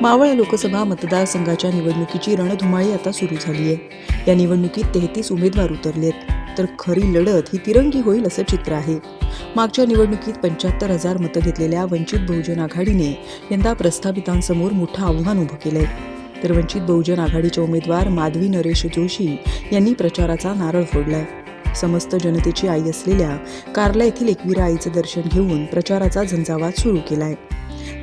मावळ लोकसभा मतदारसंघाच्या निवडणुकीची रणधुमाळी आता सुरू झाली आहे. या निवडणुकीत तेहतीस उमेदवार उतरलेत. तर खरी लढत ही तिरंगी होईल असं चित्र आहे. मागच्या निवडणुकीत पंच्याहत्तर हजार मतं घेतलेल्या वंचित बहुजन आघाडीने यंदा प्रस्थापितांसमोर मोठं आव्हान उभं केलंय. तर वंचित बहुजन आघाडीचे उमेदवार माधवी नरेश जोशी यांनी प्रचाराचा नारळ फोडलाय. समस्त जनतेची आई असलेल्या कार्ला येथील एकविरा आईचं दर्शन घेऊन प्रचाराचा झंझावात सुरू केलाय.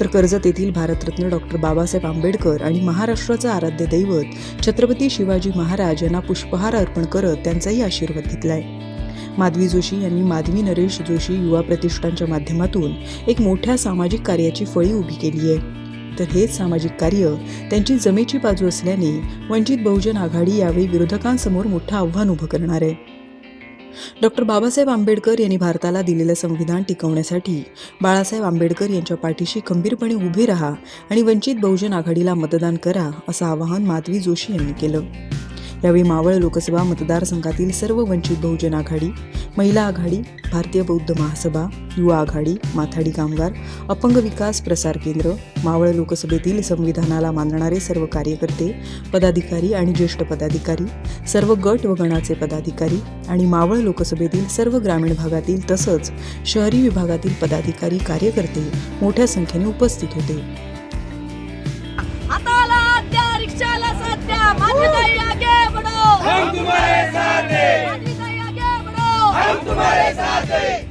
तर कर्जत येथील भारतरत्न डॉक्टर बाबासाहेब आंबेडकर आणि महाराष्ट्राचं आराध्य दैवत छत्रपती शिवाजी महाराज यांना पुष्पहार अर्पण करत त्यांचाही आशीर्वाद घेतलाय. माधवी जोशी यांनी माधवी नरेश जोशी युवा प्रतिष्ठानच्या माध्यमातून एक मोठ्या सामाजिक कार्याची फळी उभी केली आहे. तर हेच सामाजिक कार्य त्यांची जमेची बाजू असल्याने वंचित बहुजन आघाडी यावेळी विरोधकांसमोर मोठं आव्हान उभं करणार आहे. डॉक्टर बाबासाहेब आंबेडकर यांनी भारताला दिलेलं संविधान टिकवण्यासाठी बाळासाहेब आंबेडकर यांच्या पाठीशी खंबीरपणे उभे राहा आणि वंचित बहुजन आघाडीला मतदान करा असं आवाहन माधवी जोशी यांनी केलं. यावेळी मावळ लोकसभा मतदारसंघातील सर्व वंचित बहुजन आघाडी महिला आघाडी भारतीय बौद्ध महासभा युवा आघाडी माथाडी कामगार अपंग विकास प्रसार केंद्र मावळ लोकसभेतील संविधानाला मानणारे सर्व कार्यकर्ते पदाधिकारी आणि ज्येष्ठ पदाधिकारी सर्व गट व गणाचे पदाधिकारी आणि मावळ लोकसभेतील सर्व ग्रामीण भागातील तसंच शहरी विभागातील पदाधिकारी कार्यकर्ते मोठ्या संख्येने उपस्थित होते. तुम्हारे साथ हैं।